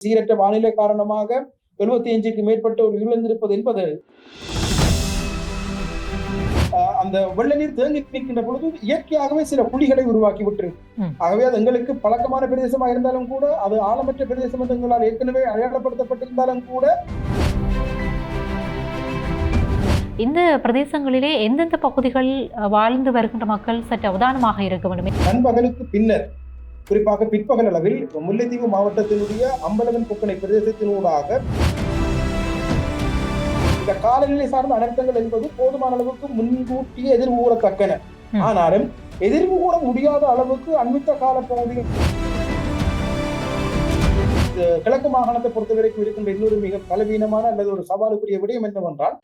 சீரற்ற வானிலை காரணமாக எழுபத்தி அஞ்சுக்கு மேற்பட்டோர் உயிரிழந்திருப்பது என்பது அந்த வெள்ள நீர் தேங்கி நிற்கின்ற பொழுது இயற்கையாகவே சில புள்ளிகளை உருவாக்கி ம். ஆகவே அது எங்களுக்கு பழக்கமான பிரதேசமா இருந்தாலும் கூட அது ஆழமற்ற பிரதேசம் என்று எங்களால் ஏற்கனவே அடையாளப்படுத்தப்பட்டிருந்தாலும் கூட இந்த பிரதேசங்களிலே எந்தெந்த பகுதிகள் வாழ்ந்து வருகின்ற மக்கள் சற்று அவதானமாக இருக்க வேண்டும் நண்பகலுக்கு பின்னர் குறிப்பாக பிற்பகல் அளவில் முல்லைத்தீவு மாவட்டத்தினுடைய அம்பலவன் புக்கனை பிரதேசத்தினூடாக இந்த காலநிலை சார்ந்த அனர்த்தங்கள் என்பது போதுமான அளவுக்கு முன்கூட்டியே எதிர்வு கூறத்தக்கன. ஆனாலும் எதிர்வு கூற முடியாத அளவுக்கு அண்மித்த கால பகுதியில் கிழக்கு மாகாணத்தை பொறுத்தவரைக்கும் இருக்கின்ற இன்னொரு மிக பலவீனமான அல்லது ஒரு சவாலுக்குரிய விடயம் என்னவென்றால்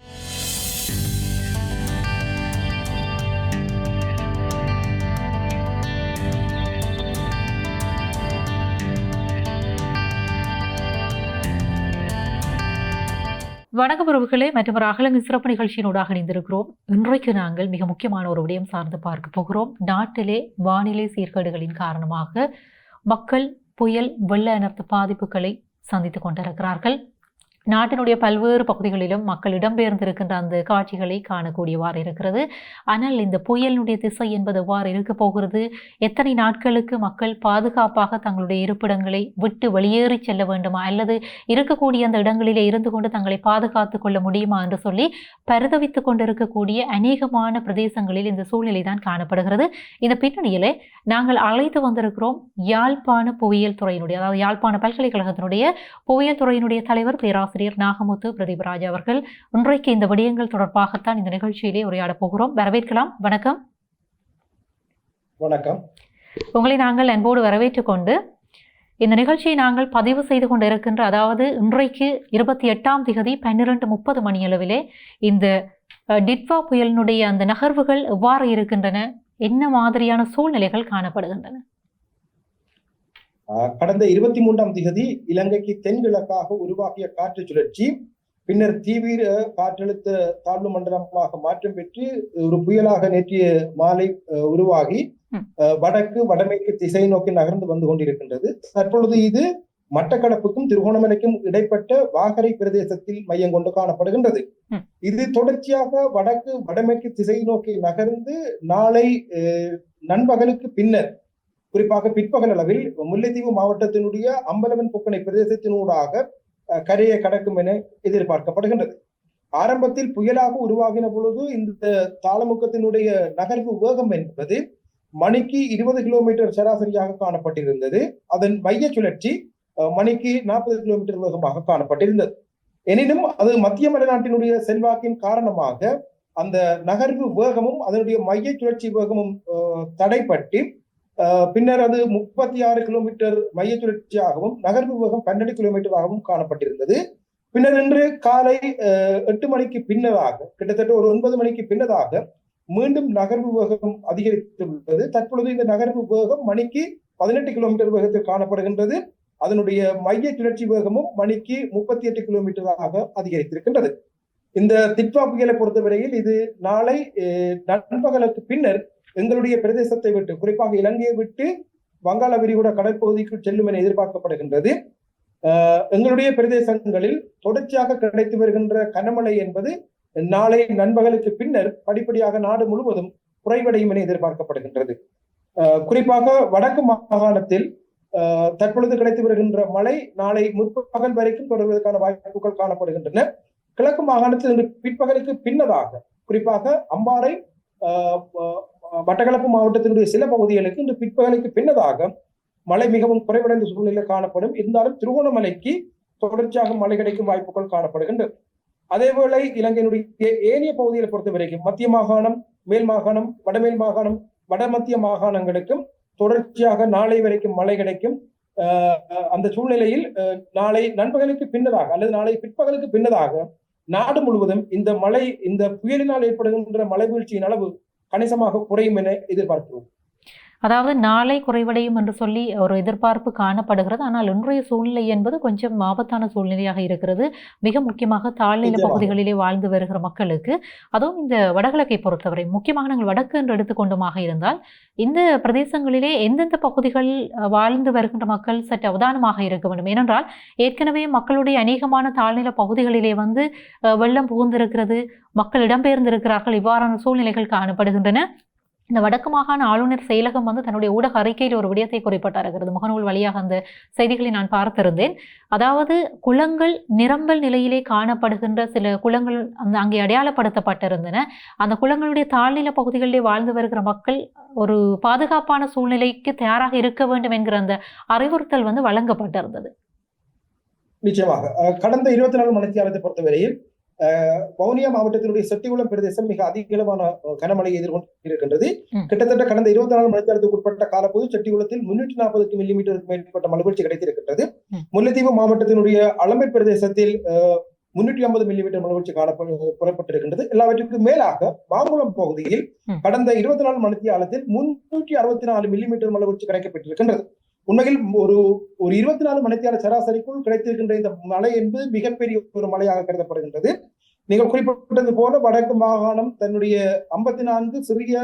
வணக்கம் உறவுகளே மற்றும் ஒரு அகலங்கு சிறப்பு நிகழ்ச்சியினூடாக இணைந்திருக்கிறோம். இன்றைக்கு நாங்கள் மிக முக்கியமான ஒரு விடயம் சார்ந்து பார்க்க போகிறோம். நாட்டிலே வானிலை சீர்கேடுகளின் காரணமாக மக்கள் புயல் வெள்ள அனர்த்த பாதிப்புகளை சந்தித்துக் கொண்டிருக்கிறார்கள். நாட்டினுடைய பல்வேறு பகுதிகளிலும் மக்கள் இடம்பெயர்ந்திருக்கின்ற அந்த காட்சிகளை காணக்கூடியவாறு இருக்கிறது. ஆனால் இந்த புயலினுடைய திசை என்பது எவ்வாறு இருக்க போகிறது? எத்தனை நாட்களுக்கு மக்கள் பாதுகாப்பாக தங்களுடைய இருப்பிடங்களை விட்டு வெளியேறி செல்ல வேண்டுமா? அல்லது இருக்கக்கூடிய அந்த இடங்களிலே இருந்து கொண்டு தங்களை பாதுகாத்துக் கொள்ள முடியுமா என்று சொல்லி பரிதவித்துக் கொண்டிருக்கக்கூடிய அநேகமான பிரதேசங்களில் இந்த சூழ்நிலை தான் காணப்படுகிறது. இந்த பின்னணியிலே நாங்கள் அழைத்து வந்திருக்கிறோம் யாழ்ப்பாண புவியியல் துறையினுடைய அதாவது யாழ்ப்பாண பல்கலைக்கழகத்தினுடைய புவியியல் துறையினுடைய தலைவர் பேராசிரியர் நாகமுத்து பிரதீபராஜ் அவர்கள். இன்றைக்கு இந்த விடயங்கள் தொடர்பாகத்தான் இந்த நிகழ்ச்சியிலே உரையாடப் போகிறோம். வரவேற்கலாம். வணக்கம். வணக்கம். உங்களை நாங்கள் அன்போடு வரவேற்றுக் கொண்டு இந்த நிகழ்ச்சியை நாங்கள் பதிவு செய்து கொண்டு இருக்கின்ற அதாவது இன்றைக்கு இருபத்தி எட்டாம் திகதி பன்னிரண்டு முப்பது மணியளவிலே இந்த டிட்வா புயலினுடைய அந்த நகர்வுகள் எவ்வாறு இருக்கின்றன? என்ன மாதிரியான சூழ்நிலைகள் காணப்படுகின்றன? கடந்த இருபத்தி மூன்றாம் திகதி இலங்கைக்கு தென்கிழக்காக உருவாகிய காற்று சுழற்சி பின்னர் தீவிர காற்றழுத்த தாழ்வு மண்டலமாக மாற்றம் பெற்று ஒரு புயலாக நேற்றைய மாலை உருவாகி வடக்கு வடமேற்கு திசை நோக்கி நகர்ந்து வந்து கொண்டிருக்கின்றது. தற்பொழுது இது மட்டக்களப்புக்கும் திருகோணமலைக்கும் இடைப்பட்ட வாகரை பிரதேசத்தில் மையம் கொண்டு காணப்படுகின்றது. இது தொடர்ச்சியாக வடக்கு வடமேற்கு திசை நோக்கி நகர்ந்து நாளை நண்பகலுக்கு பின்னர் குறிப்பாக பிற்பகல் அளவில் முல்லைத்தீவு மாவட்டத்தினுடைய அம்பலவன் புக்கனை பிரதேசத்தினூடாக கரையை கடக்கும் என எதிர்பார்க்கப்படுகின்றது. ஆரம்பத்தில் புயலாக உருவாகின பொழுது இந்த தாளமுக்கத்தினுடைய நகர்வு வேகம் என்பது மணிக்கு இருபது கிலோமீட்டர் சராசரியாக காணப்பட்டிருந்தது. அதன் மைய சுழற்சி அஹ், மணிக்கு நாற்பது கிலோமீட்டர் வேகமாக காணப்பட்டிருந்தது. எனினும் அது மத்திய மலைநாட்டினுடைய செல்வாக்கின் காரணமாக அந்த நகர்வு வேகமும் அதனுடைய மைய சுழற்சி வேகமும் தடைப்பட்டு பின்னர் அது முப்பத்தி ஆறு கிலோமீட்டர் மைய சுழற்சியாகவும் நகர்வு வேகம் பன்னெண்டு கிலோமீட்டராகவும் காணப்பட்டிருந்தது. பின்னர் இன்று காலை எட்டு மணிக்கு பின்னதாக கிட்டத்தட்ட ஒரு ஒன்பது மணிக்கு பின்னதாக மீண்டும் நகர்வு வேகம் அதிகரித்துள்ளது. தற்பொழுது இந்த நகர்வு வேகம் மணிக்கு பதினெட்டு கிலோமீட்டர் வேகத்தில் காணப்படுகின்றது. அதனுடைய மைய சுழற்சி வேகமும் மணிக்கு முப்பத்தி எட்டு கிலோமீட்டராக அதிகரித்திருக்கின்றது. இந்த திட்வா புயலை பொறுத்தவரையில் இது நாளை நண்பகலுக்கு பின்னர் எங்களுடைய பிரதேசத்தை விட்டு குறிப்பாக இலங்கையை விட்டு வங்காள விரிகுடா கடற்பகுதிக்கு செல்லும் என எதிர்பார்க்கப்படுகின்றது. ஆஹ் எங்களுடைய பிரதேசங்களில் தொடர்ச்சியாக கிடைத்து வருகின்ற கனமழை என்பது நாளை நண்பகலுக்கு பின்னர் படிப்படியாக நாடு முழுவதும் குறைவடையும் என எதிர்பார்க்கப்படுகின்றது. ஆஹ் குறிப்பாக வடக்கு மாகாணத்தில் ஆஹ் தற்பொழுது கிடைத்து வருகின்ற மழை நாளை முற்பகல் வரைக்கும் தொடர்வதற்கான வாய்ப்புகள் காணப்படுகின்றன. கிழக்கு மாகாணத்தில் இன்று பிற்பகலுக்கு பின்னதாக குறிப்பாக அம்பாறை ஆஹ் மட்டக்களப்பு மாவட்டத்தினுடைய சில பகுதிகளுக்கு இன்று பிற்பகலுக்கு பின்னதாக மழை மிகவும் குறைவடைந்த சூழ்நிலை காணப்படும். இருந்தாலும் திருகோணமலைக்கு தொடர்ச்சியாக மழை கிடைக்கும் வாய்ப்புகள் காணப்படுகின்றது. அதேவேளை இலங்கையினுடைய ஏனைய பகுதிகளை பொறுத்த வரைக்கும் மத்திய மாகாணம் மேல் மாகாணம் வடமேல் மாகாணம் வடமத்திய மாகாணங்களுக்கும் தொடர்ச்சியாக நாளை வரைக்கும் மழை கிடைக்கும். ஆஹ் அந்த சூழ்நிலையில் நாளை நண்பகலுக்கு பின்னதாக அல்லது நாளை பிற்பகலுக்கு பின்னதாக நாடு முழுவதும் இந்த மழை இந்த புயலினால் ஏற்படுகின்ற மழை வீழ்ச்சியின் அளவு கணிசமாக குறையும் என எதிர்பார்க்கிறோம். அதாவது நாளை குறைவடையும் என்று சொல்லி ஒரு எதிர்பார்ப்பு காணப்படுகிறது. ஆனால் இன்றைய சூழ்நிலை என்பது கொஞ்சம் ஆபத்தான சூழ்நிலையாக இருக்கிறது. மிக முக்கியமாக தாழ்நில. பகுதிகளிலே வாழ்ந்து வருகிற மக்களுக்கு. அதுவும் இந்த வடகிழக்கை பொறுத்தவரை முக்கியமாக நாங்கள் வடக்கு என்று எடுத்துக்கொண்டுமாக இருந்தால் இந்த பிரதேசங்களிலே எந்தெந்த பகுதிகள் வாழ்ந்து வருகின்ற மக்கள் சற்று அவதானமாக இருக்க வேண்டும். ஏனென்றால் ஏற்கனவே மக்களுடைய அநேகமான தாழ்நில பகுதிகளிலே வந்து வெள்ளம் புகுந்திருக்கிறது. மக்கள் இடம்பெயர்ந்திருக்கிறார்கள். இவ்வாறான சூழ்நிலைகள் காணப்படுகின்றன. இந்த வடக்கு மாகாண ஆளுநர் செயலகம் வந்து தன்னுடைய ஊடக அறிக்கையில் ஒரு விடயத்தை குறிப்பிட்டிருக்கிறது முகநூல் வழியாக அந்த செய்திகளை நான் பார்த்திருந்தேன். அதாவது குளங்கள் நிரம்பல் நிலையிலே காணப்படுகின்ற சில குளங்கள் அந்த அங்கே அடையாளப்படுத்தப்பட்டிருந்தன. அந்த குளங்களுடைய தாழ்நில பகுதிகளிலே வாழ்ந்து வருகிற மக்கள் ஒரு பாதுகாப்பான சூழ்நிலைக்கு தயாராக இருக்க வேண்டும் என்கிற அந்த அறிவுறுத்தல் வந்து வழங்கப்பட்டிருந்தது. நிச்சயமாக. கடந்த இருபத்தி நாலு மணித்தியாலத்தை பொறுத்தவரையில் வவுனியா மாவட்டத்தினுடைய செட்டிகுளம் பிரதேசம் மிக அதிகளவான அஹ், கனமழையை எதிர்கொண்டு இருக்கின்றது ம். கிட்டத்தட்ட கடந்த இருபத்தி நாலு மணித்தியாலத்துக்கு உட்பட்ட காலப்போது செட்டிகுளத்தில் முன்னூற்றி நாற்பதுக்கு மில்லிமீட்டருக்கு மேற்பட்ட மழைவீழ்ச்சி கிடைத்திருக்கின்றது. முல்லைத்தீவு மாவட்டத்தினுடைய அளமை பிரதேசத்தில் முன்னூற்றி ஐம்பது மில்லிமீட்டர் மழைவீழ்ச்சி புறப்பட்டிருக்கின்றது எல்லாவற்றுக்கும் மேலாக மாங்குளம் பகுதியில். கடந்த இருபத்தி நாலு மணித்தியாலத்தில் முன்னூற்றி அறுபத்தி நாலு மில்லிமீட்டர் மழைவீழ்ச்சி கிடைக்கப்பட்டிருக்கின்றது உண்மையில் ஒரு ஒரு இருபத்தி நாலு மணித்தியால சராசரிக்குள் கிடைத்திருக்கின்ற இந்த மழை என்பது மிகப்பெரிய ஒரு மழையாக கருதப்படுகின்றது. நீங்கள் குறிப்பிட்டது போல வடக்கு மாகாணம் தன்னுடைய ஐம்பத்தி நான்கு சிறிய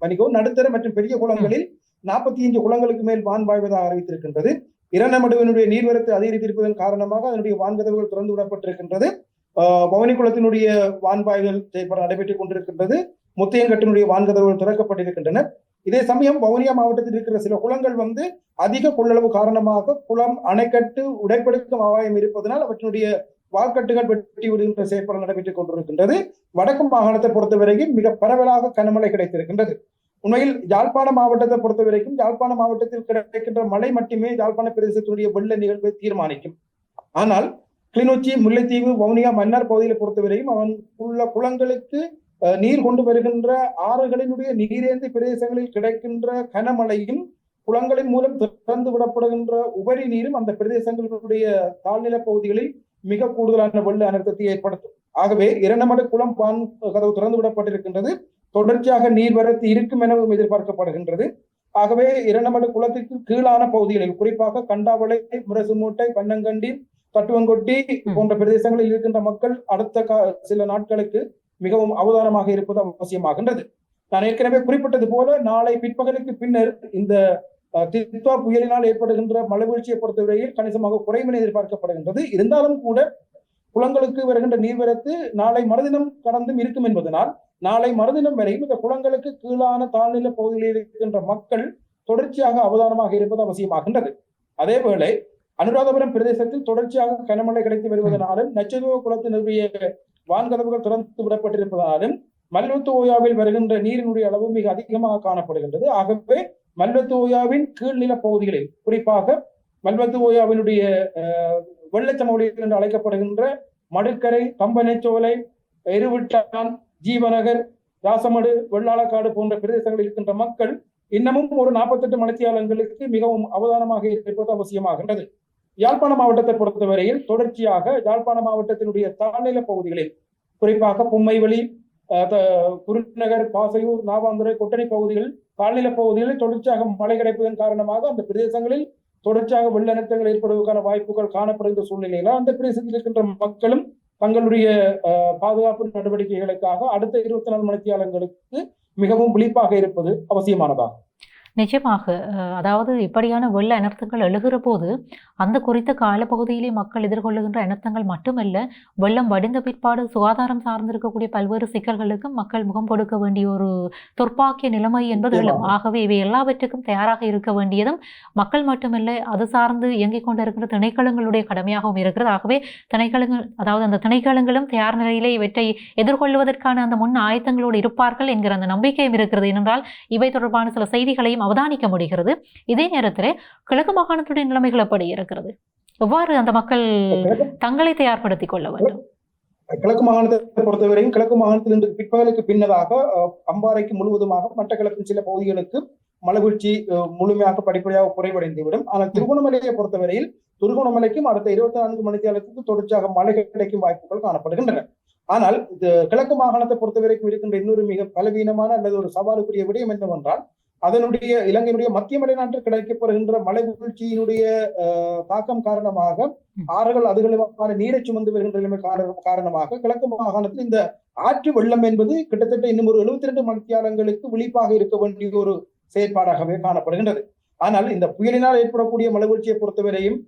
வணிகம் நடுத்தர மற்றும் பெரிய குளங்களில் நாற்பத்தி ஐந்து குளங்களுக்கு மேல் வான் பாய்வதாக அறிவித்திருக்கின்றது. இரண்டமடுவினுடைய நீர்வரத்து அதிகரித்திருப்பதன் காரணமாக அதனுடைய வான்கதவுகள் திறந்து விடப்பட்டிருக்கின்றது. ஆஹ், பவனி குளத்தினுடைய வான்பாய்கள் செயல்பட நடைபெற்றுக் கொண்டிருக்கின்றது. முத்தையங்கட்டினுடைய வான்கதவுகள் திறக்கப்பட்டிருக்கின்றன. இதே சமயம் வவுனியா மாவட்டத்தில் இருக்கிற சில குளங்கள் வந்து அதிக கொள்ளளவு காரணமாக குளம் அணைக்கட்டு உடைப்படுத்தும் அபாயம் இருப்பதனால் அவற்றினுடைய வால்கட்டுகள் வெட்டி விடுகின்ற செயற்பாடு நடைபெற்றுக் கொண்டிருக்கின்றது. வடக்கு மாகாணத்தை பொறுத்தவரைக்கும் மிக பரவலாக கனமழை கிடைத்திருக்கின்றது. உண்மையில் யாழ்ப்பாண மாவட்டத்தை பொறுத்தவரைக்கும் யாழ்ப்பாண மாவட்டத்தில் கிடைக்கின்ற மழை மட்டுமே யாழ்ப்பாண பிரதேசத்தினுடைய வெள்ள நிகழ்வை தீர்மானிக்கும். ஆனால் கிளிநொச்சி முல்லைத்தீவு வவுனியா மன்னார் பகுதியை பொறுத்தவரையும் அவன் உள்ள குளங்களுக்கு நீர் கொண்டு வருகின்ற ஆறுகளினுடைய நீரேந்தி பிரதேசங்களில் கிடைக்கின்ற கனமழையும் குளங்களின் மூலம் திறந்து விடப்படுகின்ற உபரி நீரும் அந்த பிரதேசங்களுடைய தாழ்நில பகுதிகளில் மிக கூடுதலான வெள்ள அனர்த்தத்தை ஏற்படுத்தும். ஆகவே இரண்டமடு குளம் பான் கதவு திறந்து விடப்பட்டிருக்கின்றது. தொடர்ச்சியாக நீர்வரத்து இருக்கும் எனவும் எதிர்பார்க்கப்படுகின்றது. ஆகவே இரண்டமடு குளத்திற்கு கீழான பகுதிகளில் குறிப்பாக கண்டாவளை முரசுமூட்டை பன்னங்கண்டி தட்டுவங்கொட்டி போன்ற பிரதேசங்களில் இருக்கின்ற மக்கள் அடுத்த சில நாட்களுக்கு மிகவும் அவதானமாக இருப்பது அவசியமாகின்றது. நான் ஏற்கனவே குறிப்பிட்டது போல நாளை பிற்பகலுக்கு பின்னர் இந்த தித்வா புயலினால் ஏற்படுகின்ற மழை வீழ்ச்சியை பொறுத்தவரையில் கணிசமாக குறைவினை எதிர்பார்க்கப்படுகின்றது. இருந்தாலும் கூட குளங்களுக்கு வருகின்ற நீர்வரத்து நாளை மறுதினம் கடந்தும் இருக்கும் என்பதனால் நாளை மறுதினம் வரையும் இந்த குளங்களுக்கு கீழான தாழ்நில பகுதிகளில் இருக்கின்ற மக்கள் தொடர்ச்சியாக அவதானமாக இருப்பது அவசியமாகின்றது. அதேவேளை அனுராதபுரம் பிரதேசத்தில் தொடர்ச்சியாக கனமழை கிடைத்து வருவதனாலும் நச்சதுவ குளத்தினுடைய வான்கதவுகள் திறந்து விடப்பட்டிருப்பதாலும் மல்வத்து ஓயாவில் வருகின்ற நீரினுடைய அளவு மிக அதிகமாக காணப்படுகின்றது. ஆகவே மல்வத்து ஓயாவின் கீழ்நில பகுதிகளில் குறிப்பாக மல்வத்து ஓயாவினுடைய அஹ், என்று அழைக்கப்படுகின்ற மடுக்கரை கம்பனைச்சோலை எருவிட்டான் ஜீவநகர் ராசமடு வெள்ளாளக்காடு போன்ற பிரதேசங்களில் இருக்கின்ற மக்கள் இன்னமும் ஒரு நாற்பத்தெட்டு மலைச்சியாளர்களுக்கு மிகவும் அவதானமாக இருப்பது அவசியமாகின்றது. யாழ்ப்பாண மாவட்டத்தை பொறுத்தவரையில் தொடர்ச்சியாக யாழ்ப்பாண மாவட்டத்தினுடைய தாழ்நில பகுதிகளில் குறிப்பாக பொம்மைவெளி குருநகர் பாசையூர் நாவாந்துறை கொட்டணி பகுதிகள் தாழ்நில பகுதிகளில் தொடர்ச்சியாக மழை கிடைப்பதன் காரணமாக அந்த பிரதேசங்களில் தொடர்ச்சியாக வெள்ள ஏற்படுவதற்கான வாய்ப்புகள் காணப்படுகின்ற சூழ்நிலையில அந்த பிரதேசத்தில் இருக்கின்ற மக்களும் தங்களுடைய பாதுகாப்பு நடவடிக்கைகளுக்காக அடுத்த இருபத்தி நாலு மணித்தியாளர்களுக்கு மிகவும் விழிப்பாக இருப்பது அவசியமானதாகும். நிச்சயமாக அஹ், அதாவது இப்படியான வெள்ள அனர்த்தங்கள் எழுகிற போது அந்த குறித்த காலப்பகுதியிலே மக்கள் எதிர்கொள்ளுகின்ற அனர்த்தங்கள் மட்டுமல்ல வெள்ளம் வடிந்த பிற்பாடு சுகாதாரம் சார்ந்திருக்கக்கூடிய பல்வேறு சிக்கல்களுக்கும் மக்கள் முகம் கொடுக்க வேண்டிய ஒரு துர்ப்பாக்கிய நிலைமை என்பது எழும். ஆகவே இவை எல்லாவற்றுக்கும் தயாராக இருக்க வேண்டியதும் மக்கள் மட்டுமல்ல அது சார்ந்து இயங்கிக் கொண்டிருக்கிற திணைக்களங்களுடைய கடமையாகவும் இருக்கிறது ஆகவே திணைக்களங்கள் அதாவது அந்த திணைக்களங்களும் தயார் நிலையிலே இவற்றை எதிர்கொள்வதற்கான அந்த முன் ஆயத்தங்களோடு இருப்பார்கள் என்கிற அந்த நம்பிக்கையும் இருக்கிறது ஏனென்றால் இவை தொடர்பான சில செய்திகளையும் அவதானிக்க முடிகிறது. இதே நேரத்தில் கிழக்கு மாகாணத்துடைய நிலைமைகள் எப்படி இருக்கிறது. எவ்வாறு அந்த மக்கள் தங்களை தயார்படுத்திக் கொள்ள வேண்டும்? கிழக்கு மாகாணத்தை பொறுத்தவரையும் கிழக்கு மாகாணத்தில் இன்று பிற்பகலுக்கு பின்னதாக அம்பாறைக்கு முழுவதுமாக மட்டக்கிழக்கின் சில பகுதிகளுக்கு மலைவீழ்ச்சி அஹ், முழுமையாக படிப்படியாக குறைவடைந்துவிடும். ஆனால் திருகோணமலையை பொறுத்தவரையில் திருகோணமலைக்கும் அடுத்த இருபத்தி நான்கு மணித்தியாலத்துக்கு தொடர்ச்சியாக மழை கிடைக்கும் வாய்ப்புகள் காணப்படுகின்றன. ஆனால் இது கிழக்கு மாகாணத்தை பொறுத்தவரைக்கும் இருக்கின்ற இன்னொரு மிக பலவீனமான அல்லது ஒரு சவாலுக்குரிய விடயம் என்னவென்றால் அதனுடைய இலங்கையினுடைய மத்திய மலைநாட்டில் கிடைக்கப்படுகின்ற மழை வீழ்ச்சியினுடைய தாக்கம் காரணமாக. ஆறுகள் அதுகளுக்கான நீரை சுமந்து வருகின்ற நிலைமை காரண- காரணமாக கிழக்கு மாகாணத்தில் இந்த ஆற்று வெள்ளம் என்பது கிட்டத்தட்ட இன்னும் ஒரு எழுபத்தி ரெண்டு மணித்தியாலங்களுக்கு விழிப்பாக இருக்க வேண்டிய ஒரு செயற்பாடாகவே காணப்படுகின்றது ஆனால் இந்த புயலினால் ஏற்படக்கூடிய மழை வீழ்ச்சியை பொறுத்தவரையும்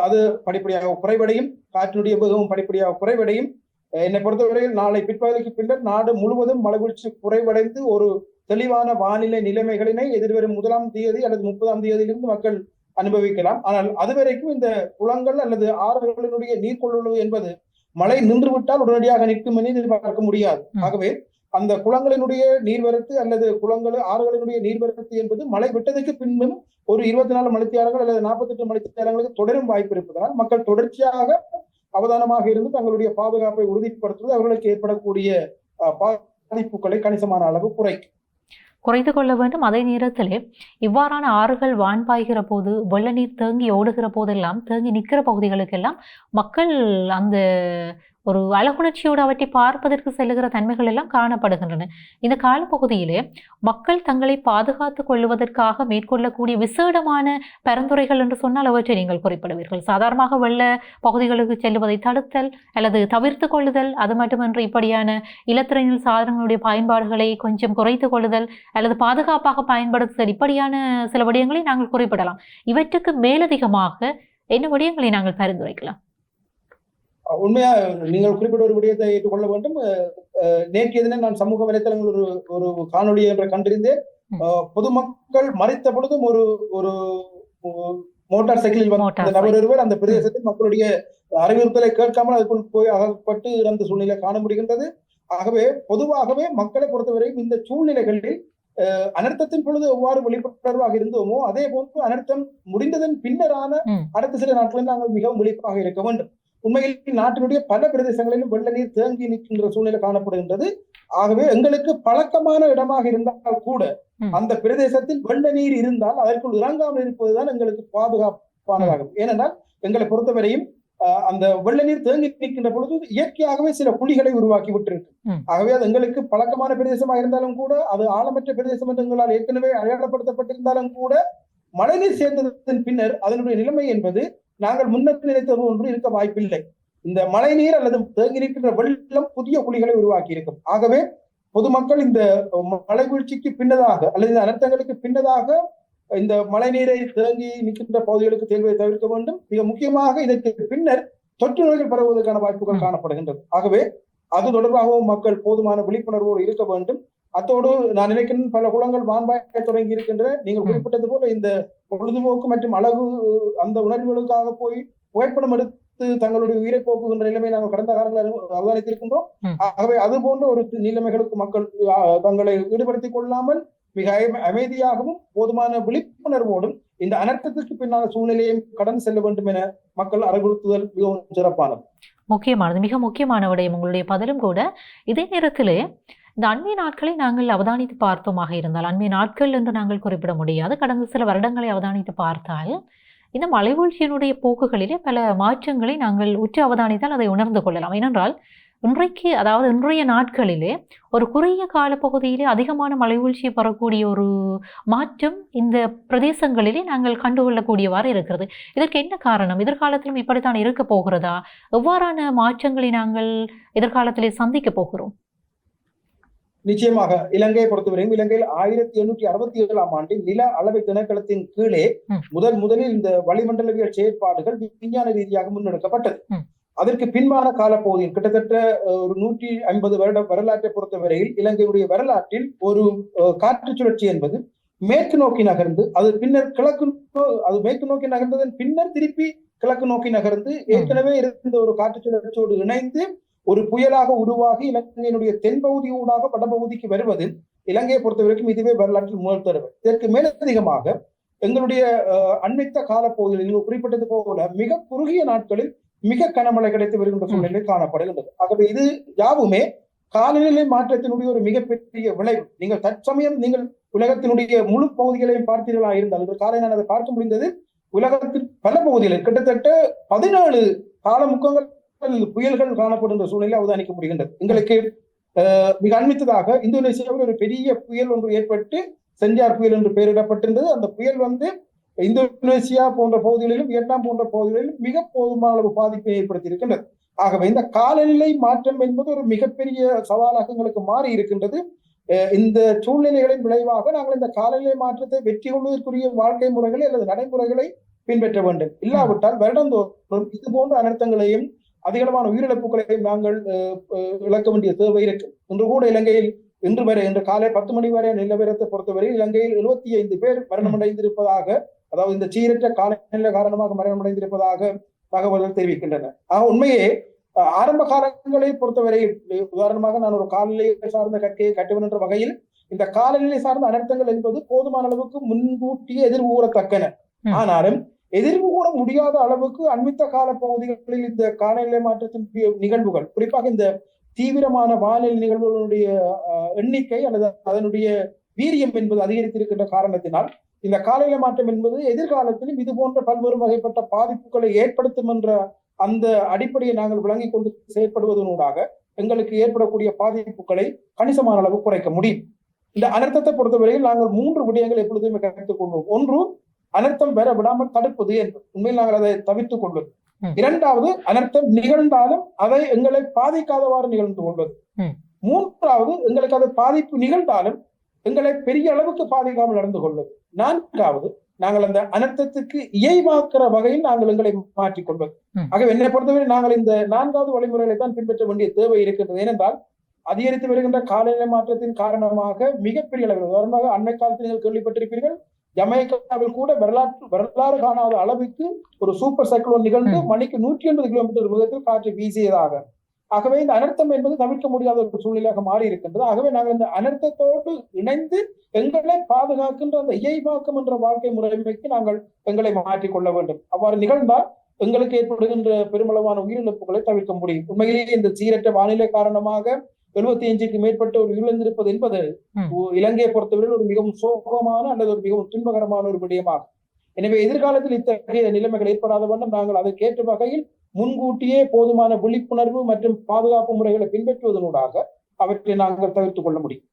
அது படிப்படியாக குறைவடையும் காற்றினுடைய வேகமும் படிப்படியாக குறைவடையும் என்னை பொறுத்தவரையில் நாளை பிற்பகலுக்கு பின்னர் நாடு முழுவதும் மழை வீழ்ச்சி குறைவடைந்து ஒரு தெளிவான வானிலை நிலைமைகளினை எதிர்வரும் முதலாம் தேதி அல்லது முப்பதாம் தேதியிலிருந்து மக்கள் அனுபவிக்கலாம். ஆனால் அதுவரைக்கும் இந்த குளங்கள் அல்லது ஆறுகளினுடைய நீர் கொள்ளளவு என்பது மழை நின்றுவிட்டால் உடனடியாக நிற்கும் என எதிர்பார்க்க முடியாது. ஆகவே அந்த குளங்களினுடைய நீர்வரத்து அல்லது குளங்கள் ஆறுகளினுடைய நீர்வரத்து என்பது மழை விட்டதுக்கு பின்பும் ஒரு இருபத்தி நாலு மணித்தியாலங்கள் அல்லது நாற்பத்தி எட்டு மணித்தியாலங்களுக்கு தொடரும் வாய்ப்பு இருப்பதனால் மக்கள் தொடர்ச்சியாக அவதானமாக இருந்து தங்களுடைய பாதுகாப்பை உறுதிப்படுத்துவது அவர்களுக்கு ஏற்படக்கூடிய பாதிப்புகளை கணிசமான அளவு குறைக்கும். குறைத்து கொள்ள வேண்டும். அதே நேரத்திலே இவ்வாறான ஆறுகள் வான் பாய்கிற போது வெள்ள நீர் தேங்கி ஓடுகிற போதெல்லாம் தேங்கி நிற்கிற பகுதிகளுக்கெல்லாம் மக்கள் அந்த ஒரு அழகுணர்ச்சியோடு அவற்றை பார்ப்பதற்கு செல்லுகிற தன்மைகள் எல்லாம் காணப்படுகின்றன. இந்த காலப்பகுதியிலே மக்கள் தங்களை பாதுகாத்துக் கொள்வதற்காக மேற்கொள்ளக்கூடிய விசேடமான பரிந்துரைகள் என்று சொன்னால் அவற்றை நீங்கள் குறிப்பிடுவீர்கள். சாதாரணமாக வெள்ள பகுதிகளுக்கு செல்லுவதை தடுத்தல் அல்லது தவிர்த்து கொள்ளுதல் அது மட்டுமன்று இப்படியான இலத்திரனியல் சாதனங்களுடைய பயன்பாடுகளை கொஞ்சம் குறைத்து கொள்ளுதல் அல்லது பாதுகாப்பாக பயன்படுத்துதல் இப்படியான சில விடயங்களை நாங்கள் குறிப்பிடலாம். இவற்றுக்கு மேலதிகமாக என்ன விடயங்களை நாங்கள் பரிந்துரைக்கலாம்? உண்மையா நீங்கள் குறிப்பிட்ட ஒரு விடயத்தை ஏற்றுக்கொள்ள வேண்டும். நேற்றைய தினம் நான் சமூக வலைத்தளங்கள் ஒரு ஒரு காணொளி என்ற கண்டிருந்தேன் பொதுமக்கள் மறைத்த பொழுதும் ஒரு ஒரு மோட்டார் சைக்கிளில் வந்த நபர் ஒருவர் அந்த பிரதேசத்தில் மக்களுடைய அறிவுறுத்தலை கேட்காமல் அதுக்குள் போய் அகப்பட்டு இறந்த சூழ்நிலை காண முடிகின்றது. ஆகவே பொதுவாகவே மக்களை பொறுத்தவரை இந்த சூழ்நிலைகளில் அஹ், அனர்த்தத்தின் பொழுது எவ்வாறு விழிப்புணர்வாக இருந்தோமோ அதே போன்று அனர்த்தம் முடிந்ததன் பின்னரான. அடுத்த சில நாட்களில் நாங்கள் மிகவும் விழிப்பாக இருக்க வேண்டும். உண்மையில் நாட்டினுடைய பல பிரதேசங்களிலும் வெள்ள நீர் தேங்கி நிற்கின்ற சூழ்நிலை காணப்படுகின்றது ஆகவே எங்களுக்கு பழக்கமான இடமாக இருந்தால் கூட. அந்த பிரதேசத்தில் வெள்ள நீர் இருந்தால் அதற்குள் இறங்காமல் இருப்பதுதான் எங்களுக்கு பாதுகாப்பானதாகும் ஏனென்றால் எங்களை பொறுத்தவரையும் அந்த வெள்ள நீர் தேங்கி நிற்கின்ற பொழுது இயற்கையாகவே சில குழிகளை உருவாக்கி விட்டிருக்கு. ஆகவே அது எங்களுக்கு பழக்கமான பிரதேசமாக இருந்தாலும் கூட அது ஆழமற்ற பிரதேசம் என்று எங்களால் ஏற்கனவே அடையாளப்படுத்தப்பட்டிருந்தாலும் கூட மழைநீர் சேர்ந்ததன் பின்னர் அதனுடைய நிலைமை என்பது நாங்கள் முன்னர் நினைத்தது ஒன்று இருக்க வாய்ப்பில்லை. இந்த மழைநீர் அல்லது தேங்கி நிற்கின்ற வெள்ளம் புதிய குழிகளை உருவாக்கி இருக்கும் ஆகவே பொதுமக்கள் இந்த மழை வீழ்ச்சிக்கு பின்னதாக அல்லது இந்த அனர்த்தங்களுக்கு பின்னதாக இந்த மழைநீரை தேங்கி நிற்கின்ற பகுதிகளுக்கு செல்வதை தவிர்க்க வேண்டும். மிக முக்கியமாக இதற்கு பின்னர் தொற்று நோய்கள் பரவுவதற்கான வாய்ப்புகள். காணப்படுகின்றது. ஆகவே அது தொடர்பாகவும் மக்கள் போதுமான விழிப்புணர்வோடு இருக்க வேண்டும். அத்தோடு நான் நினைக்கிறேன் பல குளங்கள் வான்பாய தொடங்கி இருக்கின்றன. நீங்கள். குறிப்பிட்டது போல இந்த பொழுதுபோக்கு மற்றும் அழகு அந்த உணர்வுகளுக்காக போய் புகைப்படம் எடுத்து தங்களுடைய உயிரை போக்குகின்ற நிலைமை நாங்கள் கடந்த காலங்களில் அவதானித்திருக்கின்றோம். ஆகவே அது போன்ற ஒரு நிலைமைகளுக்கு மக்கள் தங்களை ஈடுபடுத்திக் கொள்ளாமல் மிக அமை- அமைதியாகவும் போதுமான விழிப்புணர்வோடும் இந்த அனர்த்தத்திற்கு பின்னால் சூழ்நிலையை கடந்து செல்ல வேண்டும் என மக்கள் அறிவுறுத்துதல் மிகவும் சிறப்பானது. முக்கியமானது. மிக முக்கியமான விடயம் உங்களுடைய பதிலும் கூட. இதே நேரத்திலே இந்த அண்மை நாட்களை நாங்கள் அவதானித்து பார்த்தோமாக இருந்தால் அண்மை நாட்கள் என்று நாங்கள் குறிப்பிட முடியாது. கடந்த சில வருடங்களை அவதானித்து பார்த்தால் இந்த மலைவீழ்ச்சியினுடைய போக்குகளிலே பல மாற்றங்களை நாங்கள் உற்று அவதானித்தால் அதை உணர்ந்து கொள்ளலாம். ஏனென்றால் இன்றைக்கு அதாவது இன்றைய நாட்களிலே ஒரு குறுகிய காலப்பகுதியிலே அதிகமான மலைவீழ்ச்சியை பெறக்கூடிய ஒரு மாற்றம் இந்த பிரதேசங்களிலே நாங்கள் கண்டுகொள்ளக்கூடியவாறு இருக்கிறது. இதற்கு என்ன காரணம்? எதிர்காலத்திலும் இப்படித்தான் இருக்க போகிறதா? எவ்வாறான மாற்றங்களை நாங்கள் எதிர்காலத்திலே சந்திக்க போகிறோம்? நிச்சயமாக இலங்கையை பொறுத்தவரையும் இலங்கையில் ஆயிரத்தி எண்ணூற்றி அறுபத்தி ஏழாம் ஆண்டில் நில அளவை திணைக்களத்தின் கீழே ம். முதல் முதலில் இந்த வளிமண்டலவியல் செயற்பாடுகள் விஞ்ஞான ரீதியாக முன்னெடுக்கப்பட்டது. அதற்கு பின்பான காலப்பகுதியில் கிட்டத்தட்ட ஒரு நூற்றி ஐம்பது வருட வரலாற்றை பொறுத்தவரையில் இலங்கையுடைய வரலாற்றில் ஒரு காற்று சுழற்சி என்பது மேற்கு நோக்கி நகர்ந்து அது பின்னர் கிழக்கு அது மேற்கு நோக்கி நகர்ந்ததன் பின்னர் திருப்பி கிழக்கு நோக்கி நகர்ந்து ஏற்கனவே இருந்த ஒரு காற்று சுழற்சியோடு இணைந்து ஒரு புயலாக உருவாகி இலங்கையினுடைய தென்பகுதி ஊடாக வடபகுதிக்கு வருவது இலங்கையை பொறுத்தவரைக்கும் இதுவே வரலாற்றில் முதல் தடவை. இதற்கு மேலதிகமாக எங்களுடைய அண்மித்த காலப்பகுதியில் நீங்கள் குறிப்பிட்டது போல மிக குறுகிய நாட்களில் மிக கனமழை கிடைத்து வருகின்ற சூழ்நிலை காணப்படுகின்றது. ஆகவே இது யாவுமே காலநிலை மாற்றத்தினுடைய ஒரு மிகப்பெரிய விளைவு. நீங்கள் தற்சமயம் நீங்கள் உலகத்தினுடைய முழு பகுதிகளையும் பார்த்தீர்களா இருந்தால் இன்று காலை நான் அதை பார்க்க முடிந்தது உலகத்தின் பல பகுதிகளில் கிட்டத்தட்ட பதினேழு காலமுக்கங்கள் புயல்கள் காணப்படுகின்ற சூழ்நிலை அவதானிக்க முடிகின்றது. எங்களுக்கு மிக அண்மித்ததாக இந்தோனேசியாவில் ஒரு பெரிய புயல் ஒன்று ஏற்பட்டு செஞ்சார் புயல் என்று பெயரிடப்பட்டிருந்தது. அந்த புயல் வந்து இந்தோனேசியா போன்ற பகுதிகளிலும் வியட்நாம் போன்ற பகுதிகளிலும் மிக போதுமான அளவு பாதிப்பை ஏற்படுத்தி இருக்கின்றது. ஆகவே இந்த காலநிலை மாற்றம் என்பது ஒரு மிகப்பெரிய சவாலாக எங்களுக்கு மாறி இருக்கின்றது. இந்த சூழ்நிலைகளின் விளைவாக நாங்கள் இந்த காலநிலை மாற்றத்தை வெற்றி கொள்வதற்குரிய வாழ்க்கை முறைகளை அல்லது நடைமுறைகளை பின்பற்ற வேண்டும். இல்லாவிட்டால் வருடந்தோறும் இது போன்ற அனர்த்தங்களையும் அதிகளவான உயிரிழப்புகளையும் நாங்கள் இழக்க வேண்டிய தேவை இருக்கும் இன்று கூட இலங்கையில் இன்று வரை இன்று காலை பத்து மணி வரை நிலவரத்தை பொறுத்தவரை இலங்கையில் எழுபத்தி ஐந்து பேர் மரணமடைந்திருப்பதாக அதாவது இந்த சீரற்ற காலநிலை காரணமாக மரணமடைந்திருப்பதாக தகவல்கள் தெரிவிக்கின்றன. ஆக உண்மையே ஆரம்ப காலங்களை பொறுத்தவரை உதாரணமாக நான் ஒரு காலநிலை சார்ந்த கற்கையை கட்டுவன் என்ற வகையில் இந்த காலநிலை சார்ந்த அனர்த்தங்கள் என்பது போதுமான அளவுக்கு முன்கூட்டியே எதிர்வு கூறத்தக்கன ம். ஆனாலும் எதிர்வு கூற முடியாத அளவுக்கு அண்மித்த கால பகுதிகளில் இந்த காலநிலை மாற்றத்தின் நிகழ்வுகள் குறிப்பாக இந்த தீவிரமான வானிலை நிகழ்வுகளுடைய எண்ணிக்கை அல்லது அதனுடைய வீரியம் என்பது அதிகரித்திருக்கின்ற காரணத்தினால் இந்த காலநிலை மாற்றம் என்பது எதிர்காலத்திலும் இது போன்ற பல்வேறு வகைப்பட்ட பாதிப்புகளை ஏற்படுத்தும் என்ற அந்த அடிப்படையை நாங்கள் விளங்கிக் கொண்டு செயற்படுவதனூடாக எங்களுக்கு ஏற்படக்கூடிய பாதிப்புகளை கணிசமான அளவு குறைக்க முடியும். இந்த அனர்த்தத்தை பொறுத்தவரையில் நாங்கள் மூன்று விடயங்களை எப்பொழுதுமே கருத்துக் கொள்வோம். ஒன்று அனர்த்தம் வர விடாமல் தடுப்பது என்று உண்மையில் நாங்கள் அதை தவிர்த்துக் கொள்வது. இரண்டாவது அனர்த்தம் நிகழ்ந்தாலும் அதை எங்களை பாதிக்காதவாறு நிகழ்ந்து கொள்வது. மூன்றாவது எங்களுக்கு அது பாதிப்பு நிகழ்ந்தாலும் எங்களை பெரிய அளவுக்கு பாதிக்காமல் நடந்து கொள்வது நான்காவது நாங்கள் அந்த அனர்த்தத்துக்கு இயைவாக்குற வகையில் நாங்கள் எங்களை மாற்றிக் கொள்வது. ஆகவே என்னை பொறுத்தவரை நாங்கள் இந்த நான்காவது வழிமுறைகளை தான் பின்பற்ற வேண்டிய தேவை இருக்கின்றது ஏனென்றால் அதிகரித்து வருகின்ற காலநிலை மாற்றத்தின் காரணமாக மிகப்பெரிய அளவில் உதாரணமாக அண்மை காலத்தில் நீங்கள் கேள்விப்பட்டிருப்பீர்கள் ஜமைக்காவில் கூட வரலாற்று வரலாறு காணாத அளவுக்கு ஒரு சூப்பர் சைக்ளோன் நிகழ்ந்து. மணிக்கு நூற்றி எண்பது கிலோமீட்டர் வேகத்தில் காற்று வீசியதாக. ஆகவே இந்த அனர்த்தம் என்பது தவிர்க்க முடியாத ஒரு சூழ்நிலையாக மாறி இருக்கின்றது ஆகவே நாங்கள் இந்த அனர்த்தத்தோடு இணைந்து எங்களை பாதுகாக்கின்ற அந்த இயல்பாக்கம் என்ற வாழ்க்கை முறைமைக்கு நாங்கள் எங்களை மாற்றிக் கொள்ள வேண்டும். அவ்வாறு நிகழ்ந்தால் எங்களுக்கு ஏற்படுகின்ற பெருமளவான உயிரிழப்புகளை தவிர்க்க முடியும். உண்மையிலேயே இந்த சீரற்ற வானிலை காரணமாக எழுபத்தி அஞ்சுக்கு மேற்பட்ட ஒரு உயிரிழந்திருப்பது என்பது இலங்கையை பொறுத்தவரையில் ஒரு மிகவும் சோகமான அல்லது ஒரு மிகவும் துன்பகரமான ஒரு விடயமாகும். எனவே எதிர்காலத்தில் இத்தகைய நிலைமைகள் ஏற்படாத வண்ணம் நாங்கள் அதற்கேற்ற வகையில் முன்கூட்டியே போதுமான விழிப்புணர்வு மற்றும் பாதுகாப்பு முறைகளை பின்பற்றுவதனூடாக அவற்றை நாங்கள் தவிர்த்துக் கொள்ள முடியும்.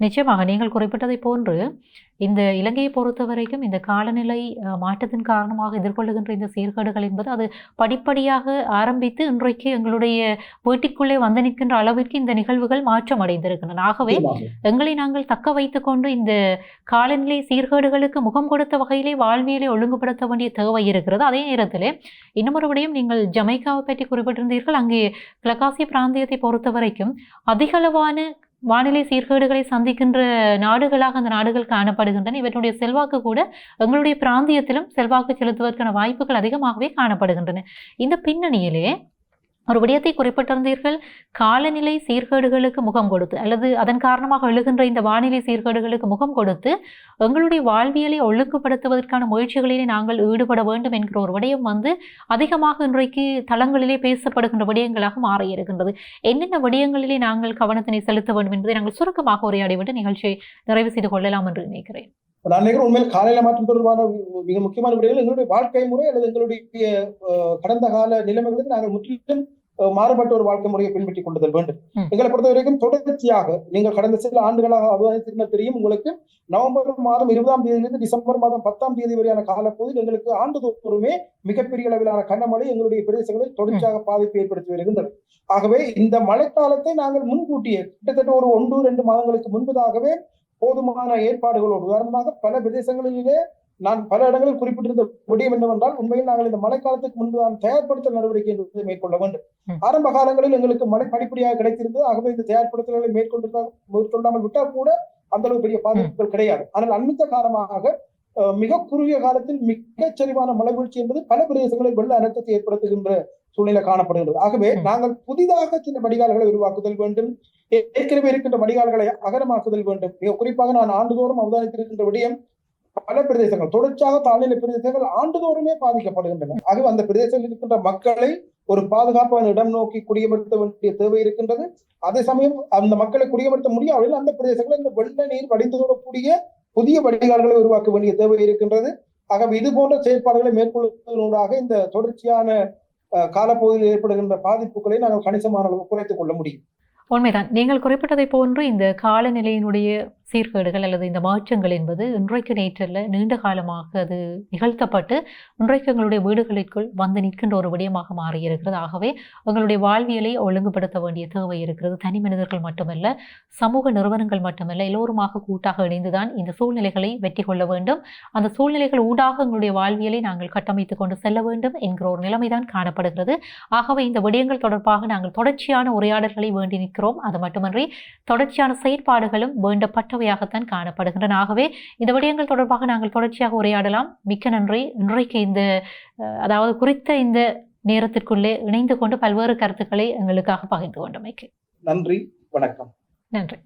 நிச்சயமாக நீங்கள் குறிப்பிட்டதை போன்று இந்த இலங்கையை பொறுத்த வரைக்கும் இந்த காலநிலை மாற்றத்தின் காரணமாக எதிர்கொள்ளுகின்ற இந்த சீர்கேடுகள் என்பது அது படிப்படியாக ஆரம்பித்து இன்றைக்கு எங்களுடைய வீட்டிற்குள்ளே வந்து நிற்கின்ற அளவிற்கு இந்த நிகழ்வுகள் மாற்றம் அடைந்திருக்கின்றன. ஆகவே. எங்களை நாங்கள் தக்க வைத்துக் கொண்டு இந்த காலநிலை சீர்கேடுகளுக்கு முகம் கொடுத்த வகையிலே வாழ்வியலை ஒழுங்குபடுத்த வேண்டிய தேவை இருக்கிறது. அதே நேரத்தில் இன்னமொரு விடயம் நீங்கள் ஜமைக்காவை பற்றி குறிப்பிட்டிருந்தீர்கள். அங்கே கிழக்காசிய பிராந்தியத்தை பொறுத்த வரைக்கும் அதிகளவான வானிலை சீர்கேடுகளை சந்திக்கின்ற நாடுகளாக அந்த நாடுகள் காணப்படுகின்றன. இவற்றுடைய செல்வாக்கு கூட எங்களுடைய பிராந்தியத்திலும் செல்வாக்கு செலுத்துவதற்கான வாய்ப்புகள் அதிகமாகவே காணப்படுகின்றன. இந்த பின்னணியிலே ஒரு விடயத்தை குறிப்பிட்டிருந்தீர்கள். காலநிலை சீர்கேடுகளுக்கு முகம் கொடுத்து அல்லது அதன் காரணமாக எழுகின்ற இந்த வானிலை சீர்கேடுகளுக்கு முகம் கொடுத்து எங்களுடைய வாழ்வியலை ஒழுங்குபடுத்துவதற்கான முயற்சிகளிலே நாங்கள் ஈடுபட வேண்டும் என்கிற ஒரு விடயம் வந்து அதிகமாக இன்றைக்கு தளங்களிலே பேசப்படுகின்ற விடயங்களாக மாறி இருக்கின்றது என்னென்ன விடயங்களிலே நாங்கள் கவனத்தினை செலுத்த வேண்டும் என்பதை நாங்கள் சுருக்கமாக உரையாடிவிட்டு நிகழ்ச்சியை நிறைவு செய்து கொள்ளலாம் என்று நினைக்கிறேன். நான் நினைக்கிறேன் உண்மையில் காலநிலை மாற்றம் தொடர்பான மிக முக்கியமான விடயங்கள் எங்களுடைய வாழ்க்கை முறை அல்லது எங்களுடைய கடந்த கால நிலைமைகளுக்கு நாங்கள் முற்றிலும் மாறுபட்ட ஒரு வாழ்க்கை முறையை பின்பற்றிக் கொண்டுதல் வேண்டும். எங்களை பொறுத்த வரைக்கும் தொடர்ச்சியாக நீங்கள் கடந்த சில ஆண்டுகளாக அவதானித்திருந்த தெரியும் உங்களுக்கு நவம்பர் மாதம் இருபதாம் தேதியிலிருந்து டிசம்பர் மாதம் பத்தாம் தேதி வரையான காலப்பகுதியில் எங்களுக்கு ஆண்டுதோறுமே மிகப்பெரிய அளவிலான கனமழை எங்களுடைய பிரதேசங்களில் தொடர்ச்சியாக பாதிப்பு ஏற்படுத்தி வருகின்றது. ஆகவே இந்த மழைக்காலத்தை நாங்கள் முன்கூட்டியே கிட்டத்தட்ட ஒரு ஒன்று ரெண்டு மாதங்களுக்கு முன்பதாகவே போதுமான ஏற்பாடுகளோடு. உதாரணமாக பல பிரதேசங்களிலே நான் பல இடங்களில் குறிப்பிட்டிருந்த விடயம் என்னவென்றால் உண்மையில் நாங்கள் இந்த மழைக்காலத்துக்கு முன்புதான் தயார்படுத்தல் நடவடிக்கை என்பதை மேற்கொள்ள வேண்டும். ஆரம்ப காலங்களில் எங்களுக்கு மழை படிப்படியாக கிடைத்திருந்தது. ஆகவே இந்த தயார்படுத்தல்களை மேற்கொண்டு மேற்கொள்ளாமல் விட்டால் கூட அந்த அளவு பெரிய பாதிப்புகள் கிடையாது. ஆனால் அண்மித்த அஹ், மிக குறுகிய காலத்தில் மிகச் சரிவான மழை வீழ்ச்சி என்பது பல பிரதேசங்களில் வெள்ள அனர்த்தத்தை ஏற்படுத்துகின்ற சூழ்நிலை காணப்படுகிறது ஆகவே. நாங்கள் புதிதாக சில வடிகால்களை உருவாக்குதல் வேண்டும். ஏற்கனவே இருக்கின்ற வடிகால்களை அகலமாக்குதல் வேண்டும். மிக குறிப்பாக நான் ஆண்டுதோறும் அவதானித்திருக்கின்ற விடயம் பல பிரதேசங்கள். தொடர்ச்சியாக தாழ்நிலை பிரதேசங்கள் ஆண்டுதோறுமே பாதிக்கப்படுகின்றன. ஆகவே அந்த பிரதேசத்தில் இருக்கின்ற மக்களை ஒரு பாதுகாப்பான இடம் நோக்கி குடியமர்த்த வேண்டிய தேவை இருக்கின்றது. அதே சமயம் அந்த மக்களை குடியமர்த்த முடியாவில்லை அந்த பிரதேசங்களில் இந்த வெள்ள நீர் வடிந்துவிடக்கூடிய புதிய வடிகால்களை உருவாக்க வேண்டிய தேவை இருக்கின்றது. ஆகவே இது போன்ற செயற்பாடுகளை மேற்கொள்வதனூடாக இந்த தொடர்ச்சியான காலப்பகுதியில் ஏற்படுகின்ற பாதிப்புகளை நாங்கள் கணிசமான அளவு குறைத்துக் கொள்ள முடியும். உண்மைதான். நீங்கள் குறிப்பிட்டதை போன்று இந்த காலநிலையினுடைய சீர்கேடுகள் அல்லது இந்த மாற்றங்கள் என்பது இன்றைக்கு நேற்றல்ல நீண்ட காலமாக அது நிகழ்த்தப்பட்டு இன்றைக்கு எங்களுடைய வீடுகளுக்குள் வந்து நிற்கின்ற ஒரு விடயமாக மாறியிருக்கிறது. ஆகவே எங்களுடைய வாழ்வியலை ஒழுங்குபடுத்த வேண்டிய தேவை இருக்கிறது. தனி மனிதர்கள் மட்டுமல்ல சமூக நிறுவனங்கள் மட்டுமல்ல எல்லோருமாக கூட்டாக இணைந்துதான் இந்த சூழ்நிலைகளை வெற்றி கொள்ள வேண்டும். அந்த சூழ்நிலைகள் ஊடாக எங்களுடைய வாழ்வியலை நாங்கள் கட்டமைத்துக் கொண்டு செல்ல வேண்டும் என்கிற ஒரு நிலைமைதான் காணப்படுகிறது. ஆகவே இந்த விடயங்கள் தொடர்பாக நாங்கள் தொடர்ச்சியான உரையாடல்களை வேண்டி நிற்கிறோம். அது மட்டுமன்றி தொடர்ச்சியான செயற்பாடுகளும் வேண்டப்பட்ட வேண்டப்பட்டவையாகத்தான் காணப்படுகின்றன. ஆகவே இந்த விடயங்கள் தொடர்பாக நாங்கள் தொடர்ச்சியாக உரையாடலாம். மிக்க நன்றி. இன்றைக்கு இந்த அதாவது குறித்த இந்த நேரத்திற்குள்ளே இணைந்து கொண்டு பல்வேறு கருத்துக்களை எங்களுக்காக பகிர்ந்து கொண்டமைக்கு. நன்றி. வணக்கம். நன்றி.